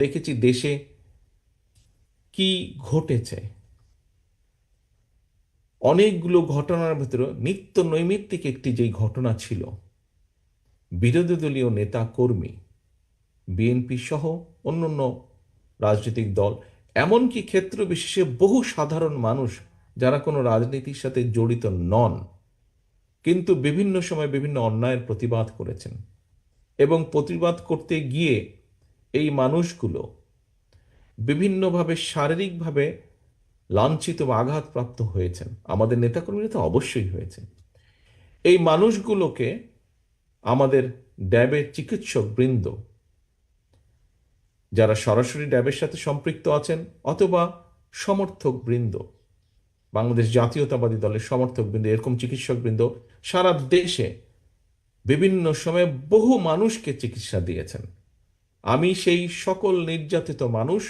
দেখেছি দেশে কি ঘটেছে। অনেকগুলো ঘটনার ভেতরে নিত্য নৈমিত্তিক একটি যেই ঘটনা ছিল, বিরোধী দলীয় নেতা কর্মী বিএনপি সহ অন্যান্য রাজনৈতিক দল, এমনকি ক্ষেত্র বিশেষে বহু সাধারণ মানুষ যারা কোনো রাজনীতির সাথে জড়িত নন, কিন্তু বিভিন্ন সময় বিভিন্ন অন্যায়ের প্রতিবাদ করেছেন এবং প্রতিবাদ করতে গিয়ে এই মানুষগুলো বিভিন্নভাবে শারীরিকভাবে লাঞ্ছিত বা আঘাতপ্রাপ্ত হয়েছেন। আমাদের নেতাকর্মীরা তো অবশ্যই হয়েছে এই মানুষগুলোকে আমাদের ড্যাবের চিকিৎসক বৃন্দ যারা সরাসরি ড্যাবের সাথে সম্পৃক্ত আছেন অথবা সমর্থক বৃন্দ বাংলাদেশ জাতীয়তাবাদী দলের সমর্থক বৃন্দ এরকম চিকিৎসক বৃন্দ সারা দেশে বিভিন্ন সময়ে বহু মানুষকে চিকিৎসা দিয়েছেন। আমি সেই সকল নির্যাতিত মানুষ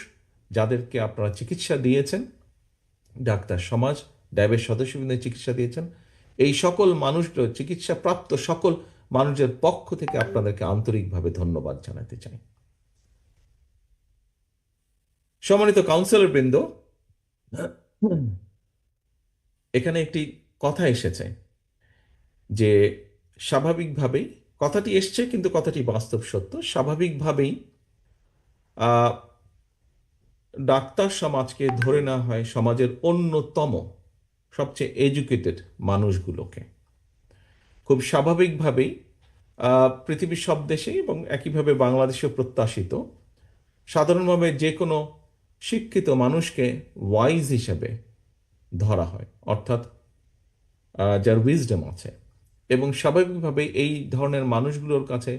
যাদেরকে আপনারা চিকিৎসা দিয়েছেন, ডাক্তার সমাজ, ড্যাবের সদস্যবৃন্দ চিকিৎসা দিয়েছেন, এই সকল মানুষগুলো চিকিৎসা প্রাপ্ত সকল মানুষের পক্ষ থেকে আপনাদেরকে আন্তরিকভাবে ধন্যবাদ জানাতে চাই। সম্মানিত কাউন্সিলর বৃন্দ এখানে একটি কথা এসেছে যে স্বাভাবিকভাবেই কথাটি এসছে কিন্তু কথাটি বাস্তব সত্য। স্বাভাবিকভাবেই ডাক্তার সমাজকে ধরে নেওয়া হয় সমাজের অন্যতম সবচেয়ে এডুকেটেড মানুষগুলোকে। খুব স্বাভাবিকভাবেই পৃথিবীর সব দেশে এবং একইভাবে বাংলাদেশেও প্রত্যাশিত, সাধারণভাবে যে কোনো শিক্ষিত মানুষকে ওয়াইজ হিসেবে ধরা হয়, অর্থাৎ যার উইজডম আছে। এবং স্বাভাবিকভাবে এই ধরনের মানুষগুলোর কাছে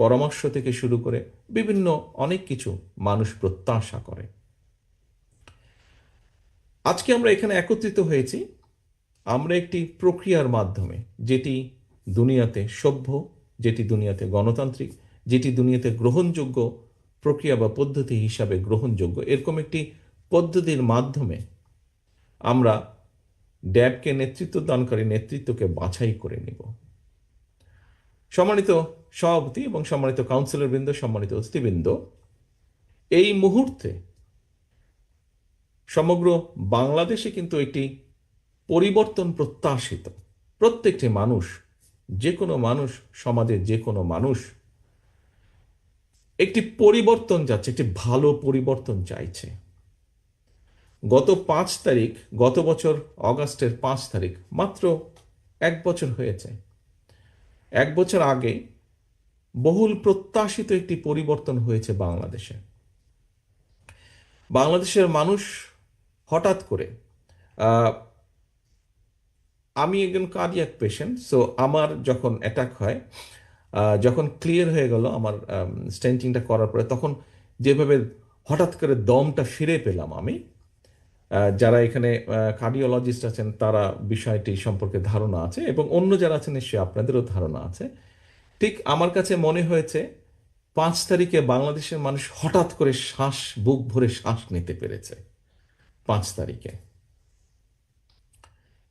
পরামর্শ থেকে শুরু করে বিভিন্ন অনেক কিছু মানুষ প্রত্যাশা করে। আজকে আমরা এখানে একত্রিত হয়েছি। আমরা একটি প্রক্রিয়ার মাধ্যমে, যেটি দুনিয়াতে সভ্য, যেটি দুনিয়াতে গণতান্ত্রিক, যেটি দুনিয়াতে গ্রহণযোগ্য প্রক্রিয়া বা পদ্ধতি হিসাবে গ্রহণযোগ্য। এরকম একটি পদ্ধতির মাধ্যমে আমরা ড্যাবকে নেতৃত্ব দানকারী নেতৃত্বকে বাছাই করে নিব। সম্মানিত সভাপতি এবং সম্মানিত কাউন্সিলর বৃন্দ, সম্মানিত অস্থিবৃন্দ এই মুহূর্তে সমগ্র বাংলাদেশে কিন্তু একটি পরিবর্তন প্রত্যাশিত। প্রত্যেকটি মানুষ যে কোনো মানুষ, সমাজের যে কোনো মানুষ, একটি পরিবর্তন যাচ্ছে, একটি ভালো পরিবর্তন চাইছে। গত পাঁচ তারিখ, গত বছর অগাস্টের পাঁচ তারিখ, মাত্র এক বছর হয়েছে। এক বছর আগে বহুল প্রত্যাশিত একটি পরিবর্তন হয়েছে বাংলাদেশে। বাংলাদেশের মানুষ হঠাৎ করে আমি একজন কার্ডিয়াক পেশেন্ট সো আমার যখন অ্যাটাক হয় যখন ক্লিয়ার হয়ে গেল আমার স্টেন্টিংটা করার পরে, তখন যেভাবে হঠাৎ করে দমটা ফিরে পেলাম আমি যারা এখানে কার্ডিওলজিস্ট আছেন, তারা বিষয়টি সম্পর্কে ধারণা আছে এবং অন্য যারা আছেন নিশ্চয়ই আপনাদেরও ধারণা আছে। ঠিক আমার কাছে মনে হয়েছে, পাঁচ তারিখে বাংলাদেশের মানুষ হঠাৎ করে শ্বাস, বুক ভরে শ্বাস নিতে পেরেছে। পাঁচ তারিখে।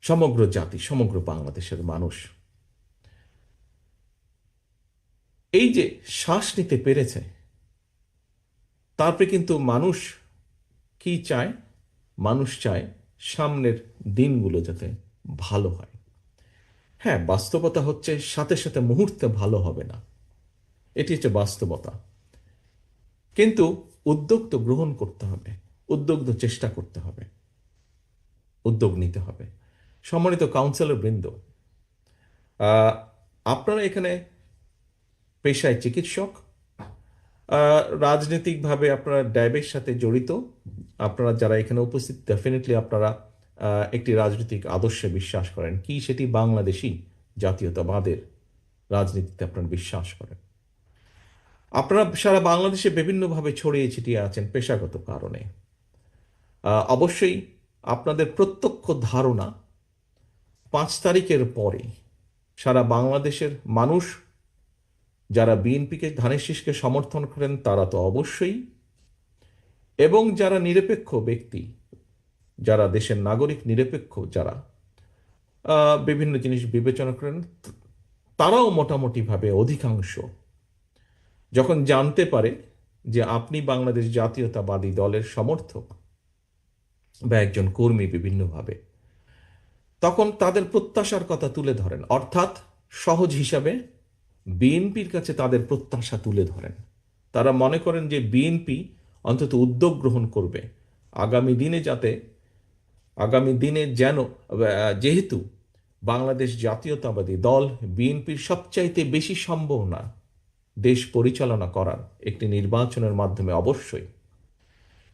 সমগ্র জাতি, সমগ্র বাংলাদেশের মানুষ। এই যে শ্বাস নিতে পেরেছে, তারপরে কিন্তু মানুষ কি চায়? মানুষ চায় সামনের দিনগুলো যাতে ভালো হয়। হ্যাঁ বাস্তবতা হচ্ছে সাথে সাথে মুহূর্তে ভালো হবে না। এটি হচ্ছে বাস্তবতা। কিন্তু উদ্যোগ তো গ্রহণ করতে হবে, উদ্যোগ তো চেষ্টা করতে হবে, উদ্যোগ নিতে হবে। সম্মানিত কাউন্সিলর বৃন্দ আপনারা এখানে পেশায় চিকিৎসক রাজনৈতিকভাবে আপনারা ড্যাবের সাথে জড়িত, আপনারা যারা এখানে উপস্থিত ডেফিনেটলি আপনারা একটি রাজনৈতিক আদর্শে বিশ্বাস করেন। কি সেটি বাংলাদেশি জাতীয়তাবাদের রাজনীতিতে আপনারা বিশ্বাস করেন? আপনারা সারা বাংলাদেশে বিভিন্নভাবে ছড়িয়ে ছিটিয়ে আছেন পেশাগত কারণে। অবশ্যই আপনাদের প্রত্যক্ষ ধারণা পাঁচ তারিখের পরে সারা বাংলাদেশের মানুষ যারা বিএনপিকে, ধানের শীষকে সমর্থন করেন, তারা তো অবশ্যই। এবং যারা নিরপেক্ষ ব্যক্তি যারা দেশের নাগরিক, নিরপেক্ষ যারা বিভিন্ন জিনিস বিবেচনা করেন, তারাও মোটামুটিভাবে অধিকাংশ। যখন জানতে পারে যে আপনি বাংলাদেশ জাতীয়তাবাদী দলের সমর্থক বা একজন কর্মী বিভিন্নভাবে, তখন তাদের প্রত্যাশার কথা তুলে ধরেন। অর্থাৎ সহজ হিসাবে বিএনপির কাছে তাদের প্রত্যাশা তুলে ধরেন। তারা মনে করেন যে বিএনপি অন্তত উদ্যোগ গ্রহণ করবে। আগামী দিনে যাতে আগামী দিনে যেন যেহেতু বাংলাদেশ জাতীয়তাবাদী দল বিএনপির সবচাইতে বেশি সম্ভাবনা দেশ পরিচালনা করার একটি নির্বাচনের মাধ্যমে অবশ্যই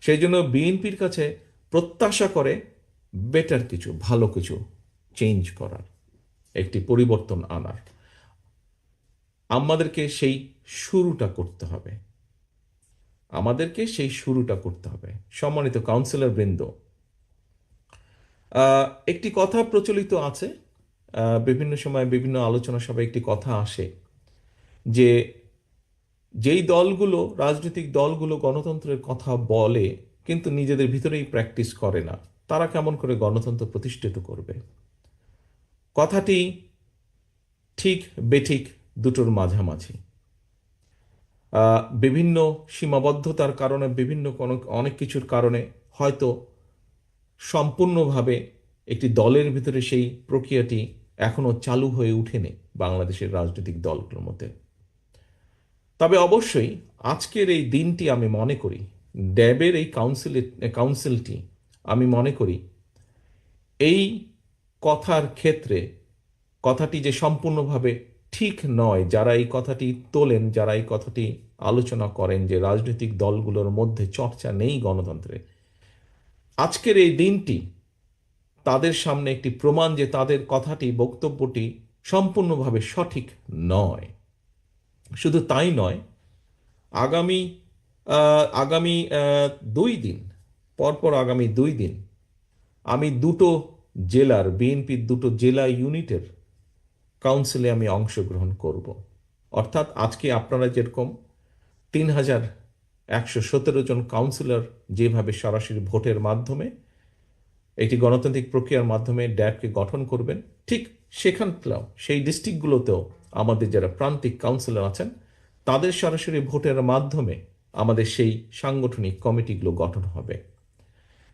সেই জন্য বিএনপির কাছে প্রত্যাশা করে বেটার কিছু, ভালো কিছু চেঞ্জ করার একটি পরিবর্তন আনার। আমাদেরকে সেই শুরুটা করতে হবে। আমাদেরকে সেই শুরুটা করতে হবে। সম্মানিত কাউন্সিলর বৃন্দ একটি কথা প্রচলিত আছে বিভিন্ন সময় বিভিন্ন আলোচনা সভায় একটি কথা আসে যে যেই দলগুলো, রাজনৈতিক দলগুলো গণতন্ত্রের কথা বলে, কিন্তু নিজেদের ভিতরেই প্র্যাকটিস করে না, তারা কেমন করে গণতন্ত্র প্রতিষ্ঠিত করবে? কথাটি ঠিক, বেঠিক, দুটোর মাঝামাঝি। বিভিন্ন সীমাবদ্ধতার কারণে, বিভিন্ন কোনো, অনেক কিছুর কারণে হয়তো সম্পূর্ণভাবে একটি দলের ভিতরে সেই প্রক্রিয়াটি এখনও চালু হয়ে উঠেনি বাংলাদেশের রাজনৈতিক দলগুলোর মধ্যে। তবে অবশ্যই আজকের এই দিনটি আমি মনে করি, ড্যাবের এই কাউন্সিল কাউন্সিলটি আমি মনে করি এই কথার ক্ষেত্রে, কথাটি যে সম্পূর্ণভাবে ঠিক নয়, যারা এই কথাটি তোলেন, যারা এই কথাটি আলোচনা করেন যে রাজনৈতিক দলগুলোর মধ্যে চর্চা নেই গণতন্ত্রে আজকের এই দিনটি তাদের সামনে একটি প্রমাণ যে তাদের কথাটি, বক্তব্যটি সম্পূর্ণভাবে সঠিক নয়। শুধু তাই নয়, আগামী আগামী দুই দিন, পরপর আগামী দুই দিন আমি দুটো জেলার, বিএনপির দুটো জেলা ইউনিটের কাউন্সিলে আমি অংশগ্রহণ করব। অর্থাৎ আজকে আপনারা যেরকম তিন হাজার একশো সতেরো জন কাউন্সিলর যেভাবে সরাসরি ভোটের মাধ্যমে একটি গণতান্ত্রিক প্রক্রিয়ার মাধ্যমে ড্যাবকে গঠন করবেন, ঠিক সেখানটাও সেই ডিস্ট্রিক্টগুলোতেও আমাদের যারা প্রান্তিক কাউন্সিলর আছেন, তাদের সরাসরি ভোটের মাধ্যমে আমাদের সেই সাংগঠনিক কমিটিগুলো গঠন হবে।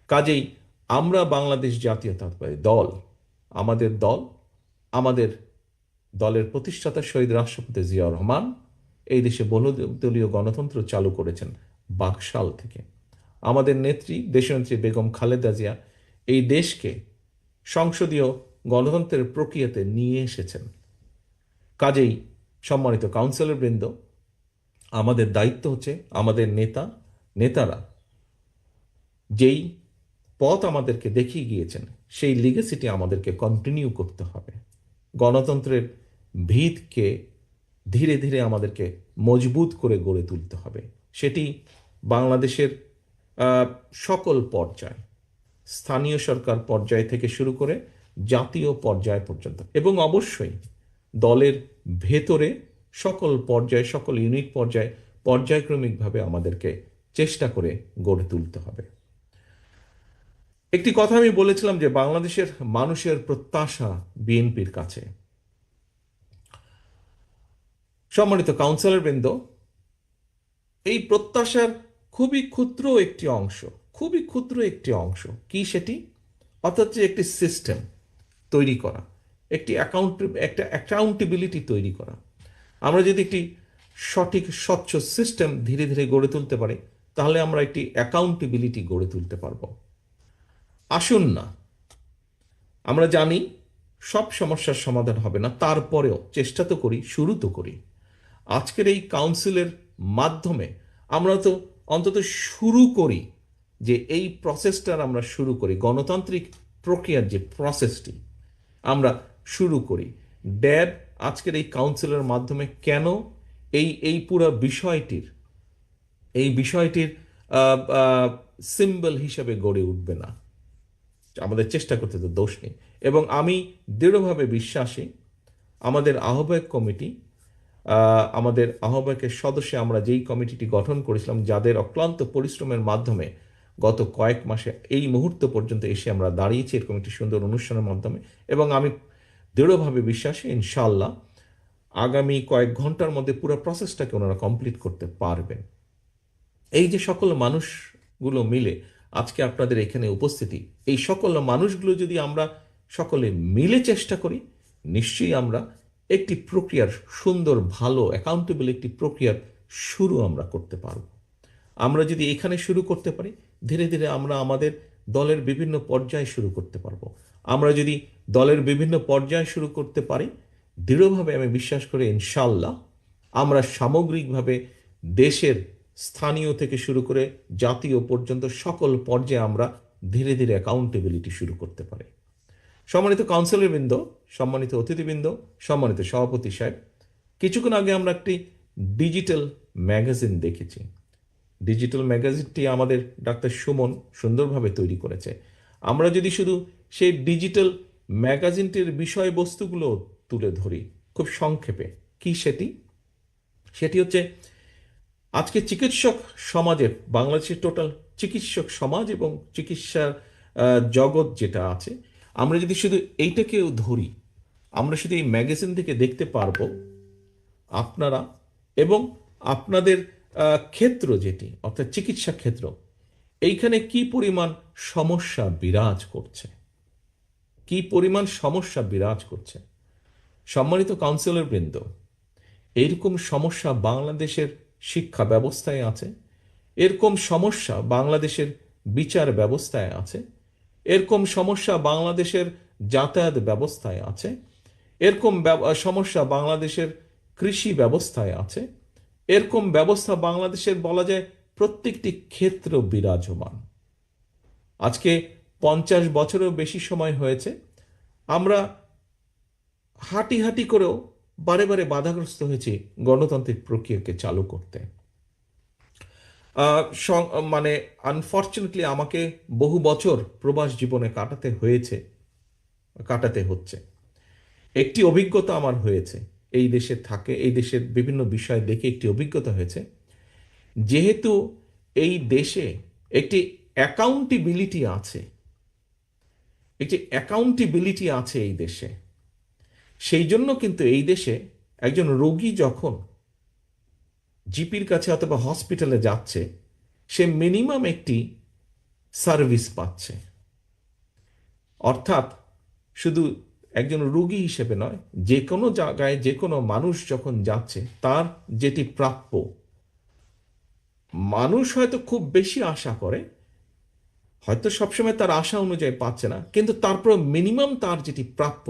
কাজেই আমরা বাংলাদেশ জাতীয়তাবাদী দল, আমাদের দল, আমাদের দলের প্রতিষ্ঠাতা শহীদ রাষ্ট্রপতি জিয়াউর রহমান এই দেশে বহুদলীয় গণতন্ত্র চালু করেছেন বাকশাল থেকে। আমাদের নেত্রী, দেশনেত্রী বেগম খালেদা জিয়া এই দেশকে সংসদীয় গণতন্ত্রের প্রক্রিয়াতে নিয়ে এসেছেন। কাজেই সম্মানিত কাউন্সিলর বৃন্দ, আমাদের দায়িত্ব হচ্ছে আমাদের নেতা, নেতারা যেই পথ আমাদেরকে দেখিয়ে গিয়েছেন, সেই লিগেসিটি আমাদেরকে কন্টিনিউ করতে হবে। গণতন্ত্রের ভিতকে ধীরে ধীরে আমাদেরকে মজবুত করে গড়ে তুলতে হবে। সেটি বাংলাদেশের সকল পর্যায়, স্থানীয় সরকার পর্যায় থেকে শুরু করে জাতীয় পর্যায় পর্যন্ত এবং অবশ্যই দলের ভেতরে সকল পর্যায়ে, সকল ইউনিট পর্যায়ে পর্যায়ক্রমিকভাবে আমাদেরকে চেষ্টা করে গড়ে তুলতে হবে। একটি কথা আমি বলেছিলাম যে বাংলাদেশের মানুষের প্রত্যাশা বিএনপির কাছে। সম্মানিত কাউন্সিলর বৃন্দ এই প্রত্যাশার খুবই ক্ষুদ্র একটি অংশ, খুবই ক্ষুদ্র একটি অংশ। কি সেটি? অর্থাৎ যে একটি সিস্টেম তৈরি করা, একটি অ্যাকাউন্ট একটা অ্যাকাউন্টেবিলিটি তৈরি করা। আমরা যদি একটি সঠিক, স্বচ্ছ সিস্টেম ধীরে ধীরে গড়ে তুলতে পারি, তাহলে আমরা একটি অ্যাকাউন্টেবিলিটি গড়ে তুলতে পারব। আসুন না, আমরা জানি সব সমস্যার সমাধান হবে না, তারপরেও চেষ্টা তো করি, শুরু তো করি। আজকের এই কাউন্সিলের মাধ্যমে আমরা তো অন্তত শুরু করি যে এই প্রসেসটার আমরা শুরু করি, গণতান্ত্রিক প্রক্রিয়ার যে প্রসেসটি আমরা শুরু করি। ড্যাব, আজকের এই কাউন্সিলের মাধ্যমে কেন এই এই পুরো বিষয়টির, এই বিষয়টির সিম্বল হিসাবে গড়ে উঠবে না। আমাদের চেষ্টা করতে তো দোষ নেই। এবং আমি দৃঢ়ভাবে বিশ্বাসী, আমাদের আহ্বায়ক কমিটি আমাদের আহ্বায়কের সদস্যে আমরা যেই কমিটিটি গঠন করেছিলাম, যাদের অক্লান্ত পরিশ্রমের মাধ্যমে গত কয়েক মাসে এই মুহূর্ত পর্যন্ত এসে আমরা দাঁড়িয়েছি এরকম একটি সুন্দর অনুষ্ঠানের মাধ্যমে। এবং আমি দৃঢ়ভাবে বিশ্বাসী ইনশাল্লাহ আগামী কয়েক ঘণ্টার মধ্যে পুরো প্রসেসটাকে ওনারা কমপ্লিট করতে পারবেন। এই যে সকল মানুষগুলো মিলে আজকে আপনাদের এখানে উপস্থিতি, এই সকল মানুষগুলো যদি আমরা সকলে মিলে চেষ্টা করি, নিশ্চয়ই আমরা একটি প্রক্রিয়ার সুন্দর, ভালো অ্যাকাউন্টেবল একটি প্রক্রিয়ার শুরু আমরা করতে পারব। আমরা যদি এখানে শুরু করতে পারি, ধীরে ধীরে আমরা আমাদের দলের বিভিন্ন পর্যায়ে শুরু করতে পারব। আমরা যদি দলের বিভিন্ন পর্যায়ে শুরু করতে পারি, দৃঢ়ভাবে আমি বিশ্বাস করি ইনশাল্লাহ আমরা সামগ্রিকভাবে দেশের স্থানীয় থেকে শুরু করে জাতীয় পর্যন্ত সকল পর্যায়ে আমরা ধীরে ধীরে অ্যাকাউন্টেবিলিটি শুরু করতে পারি। সম্মানিত কাউন্সিলরবৃন্দ, সম্মানিত অতিথিবৃন্দ, সম্মানিত সভাপতি সাহেব, কিছুক্ষণ আগে আমরা একটি ডিজিটাল ম্যাগাজিন দেখেছি। ডিজিটাল ম্যাগাজিনটি আমাদের ডাক্তার সুমন সুন্দরভাবে তৈরি করেছে। আমরা যদি শুধু সেই ডিজিটাল ম্যাগাজিনটির বিষয়বস্তুগুলো তুলে ধরি, খুব সংক্ষেপে, কি সেটি? সেটি হচ্ছে, আজকে চিকিৎসক সমাজে, বাংলাদেশের টোটাল চিকিৎসক সমাজ এবং চিকিৎসার জগৎ যেটা আছে আমরা যদি শুধু এইটাকেও ধরি, আমরা শুধু এই ম্যাগাজিন থেকে দেখতে পারব আপনারা এবং আপনাদের ক্ষেত্র যেটি, অর্থাৎ চিকিৎসা ক্ষেত্র, এইখানে কি পরিমাণ সমস্যা বিরাজ করছে? কি পরিমাণ সমস্যা বিরাজ করছে? সম্মানিত কাউন্সিলর বৃন্দ এইরকম সমস্যা বাংলাদেশের শিক্ষা ব্যবস্থায় আছে? এরকম সমস্যা বাংলাদেশের বিচার ব্যবস্থায় আছে? এরকম সমস্যা বাংলাদেশের যাতায়াত ব্যবস্থায় আছে। এরকম সমস্যা বাংলাদেশের কৃষি ব্যবস্থায় আছে। এরকম ব্যবস্থা বাংলাদেশের বলা যায় প্রত্যেকটি ক্ষেত্র বিরাজমান। আজকে পঞ্চাশ বছরেও বেশি সময় হয়েছে। আমরা হাঁটি হাঁটি করেও বারে বারে বাধাগ্রস্ত হয়েছি গণতান্ত্রিক প্রক্রিয়াকে চালু করতে। মানে আনফর্চুনেটলি আমাকে বহু বছর প্রবাস জীবনে কাটাতে হয়েছে, কাটাতে হচ্ছে। একটি অভিজ্ঞতা আমার হয়েছে, এই দেশে থাকে, এই দেশের বিভিন্ন বিষয় দেখে একটি অভিজ্ঞতা হয়েছে। যেহেতু এই দেশে একটি অ্যাকাউন্টেবিলিটি আছে, একটি অ্যাকাউন্টেবিলিটি আছে এই দেশে, সেই জন্য কিন্তু এই দেশে একজন রোগী যখন জিপির কাছে অথবা হসপিটালে যাচ্ছে, সে মিনিমাম একটি সার্ভিস পাচ্ছে। অর্থাৎ শুধু একজন রুগী হিসেবে নয়, যে কোনো জায়গায় যে কোনো মানুষ যখন যাচ্ছে, তার যেটি প্রাপ্য, মানুষ হয়তো খুব বেশি আশা করে, হয়তো সবসময় তার আশা অনুযায়ী পাচ্ছে না, কিন্তু তারপর মিনিমাম তার যেটি প্রাপ্য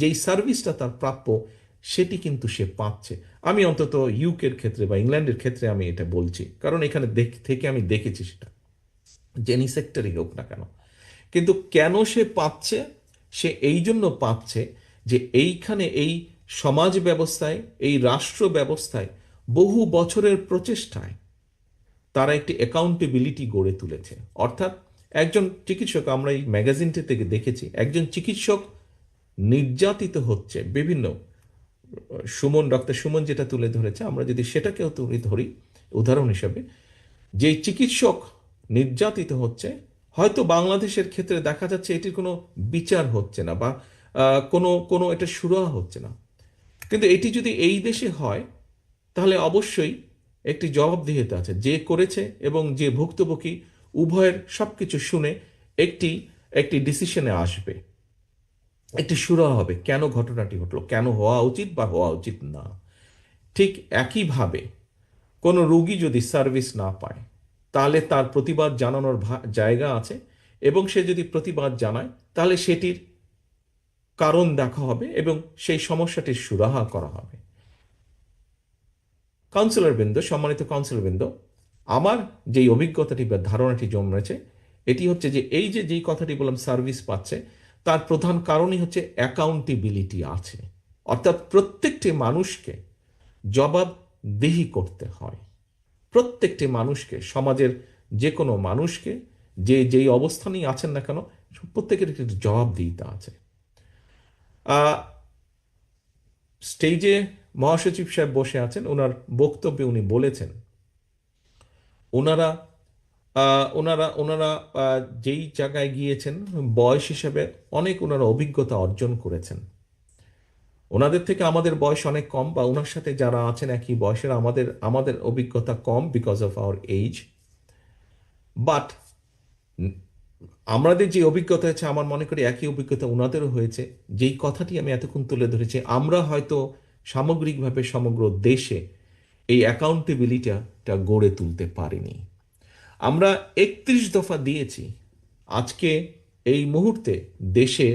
যেই সার্ভিসটা তার প্রাপ্য সেটি কিন্তু সে পাচ্ছে। আমি অন্তত ইউকের ক্ষেত্রে বা ইংল্যান্ডের ক্ষেত্রে আমি এটা বলছি। কারণ এখানে দেখ, থেকে আমি দেখেছি সেটা। জেনি সেক্টরই হোক না কেন। কিন্তু কেন সে পাচ্ছে? সে এই জন্য পাচ্ছে যে এইখানে এই সমাজ ব্যবস্থায়, এই রাষ্ট্র ব্যবস্থায় বহু বছরের প্রচেষ্টায় তারা একটি অ্যাকাউন্টেবিলিটি গড়ে তুলেছে। অর্থাৎ একজন চিকিৎসক, আমরা এই ম্যাগাজিনটি থেকে দেখেছি, একজন চিকিৎসক নির্যাতিত হচ্ছে বিভিন্ন সুমন, ডক্টর সুমন যেটা তুলে ধরেছে, আমরা যদি সেটাকেও তুলে ধরি, উদাহরণ হিসাবে যে চিকিৎসক নির্যাতিত হচ্ছে, হয়তো বাংলাদেশের ক্ষেত্রে দেখা যাচ্ছে এটির কোনো বিচার হচ্ছে না বা কোনো কোনো এটা সুরাহা হচ্ছে না। কিন্তু এটি যদি এই দেশে হয়, তাহলে অবশ্যই একটি জবাবদিহিতা আছে। যে করেছে এবং যে ভুক্তভোগী উভয়ের সবকিছু শুনে একটি একটি ডিসিশনে আসবে। একটি সুরাহা হবে, কেন ঘটনাটি ঘটলো, কেন হওয়া উচিত বা হওয়া উচিত না। ঠিক একইভাবে কোনো রুগী যদি সার্ভিস না পায়, তাহলে তার প্রতিবাদ জানানোর জায়গা আছে এবং সে যদি প্রতিবাদ জানায়, তাহলে সেটির কারণ দেখা হবে এবং সেই সমস্যাটির সুরাহা করা হবে। কাউন্সিলর বৃন্দ, সম্মানিত কাউন্সিলর বৃন্দ, আমার যেই অভিজ্ঞতাটি বা ধারণাটি জন্মেছে, এটি হচ্ছে যে এই যে যেই কথাটি বললাম, সার্ভিস পাচ্ছে তার প্রধান কারণই হচ্ছে অ্যাকাউন্টেবিলিটি আছে। অর্থাৎ প্রত্যেকটি মানুষকে জবাবদিহি করতে হয়। প্রত্যেকটি মানুষকে, সমাজের যে কোনো মানুষকে, যে যেই অবস্থানেই আছেন না কেন, প্রত্যেকের একটি জবাবদিহিতা আছে। স্টেজে মহাসচিব সাহেব বসে আছেন ওনার বক্তব্যে উনি বলেছেন ওনারা ওনারা ওনারা যেই জায়গায় গিয়েছেন, বয়স হিসেবে অনেক ওনারা অভিজ্ঞতা অর্জন করেছেন। ওনাদের থেকে আমাদের বয়স অনেক কম বা ওনার সাথে যারা আছেন একই বয়সের, আমাদের আমাদের অভিজ্ঞতা কম because of our age but আমাদের যে অভিজ্ঞতা আছে আমার মনে করি একই অভিজ্ঞতা ওনাদেরও হয়েছে। যেই কথাটি আমি এতক্ষণ তুলে ধরেছি, আমরা হয়তো সামগ্রিকভাবে সমগ্র দেশে এই অ্যাকাউন্টেবিলিটিটা গড়ে তুলতে পারিনি। আমরা একত্রিশ দফা দিয়েছি। আজকে এই মুহূর্তে দেশে